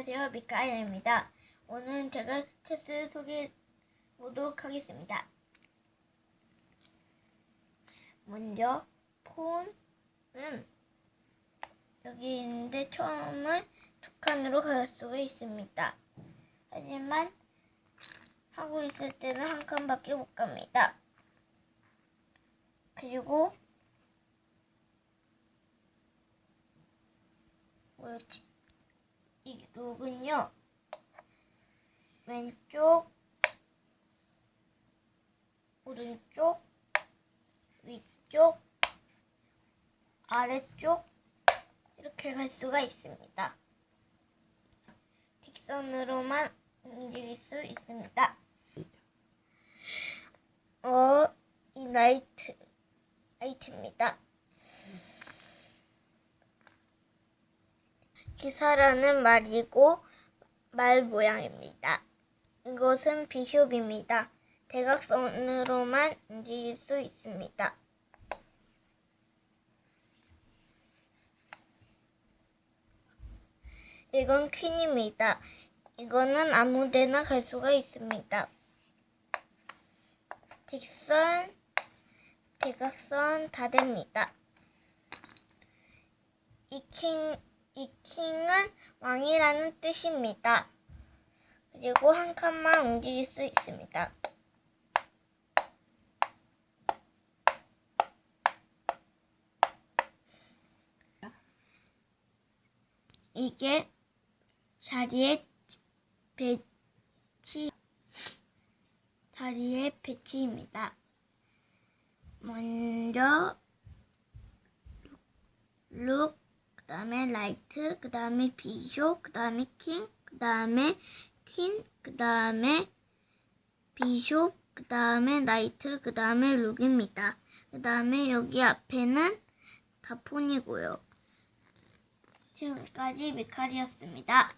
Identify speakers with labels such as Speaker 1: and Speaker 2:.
Speaker 1: 안녕하세요. 미카엘입니다. 오늘은 제가 체스를 소개해 보도록 하겠습니다. 먼저 폰은 여기 있는데 처음은 두 칸으로 갈 수가 있습니다. 하지만 하고 있을 때는 한 칸밖에 못 갑니다. 그리고 뭐였지? 이 룩은요 왼쪽 오른쪽 위쪽 아래쪽 이렇게 갈 수가 있습니다. 직선으로만 움직일 수 있습니다. 어, 이 나이트 나이트입니다. 기사라는 말이고 말 모양입니다. 이것은 비숍입니다. 대각선으로만 움직일 수 있습니다. 이건 퀸입니다. 이거는 아무데나 갈 수가 있습니다. 직선, 대각선 다 됩니다. 이 킹, 이 킹은 왕이라는 뜻입니다. 그리고 한 칸만 움직일 수 있습니다. 이게 자리의 배치, 자리의 배치입니다. 먼저 룩, 그 다음에 라이트, 그 다음에 비숍, 그 다음에 킹, 그 다음에 퀸, 그 다음에 비숍, 그 다음에 라이트, 그 다음에 룩입니다. 그 다음에 여기 앞에는 다 폰이고요. 지금까지 미카리였습니다.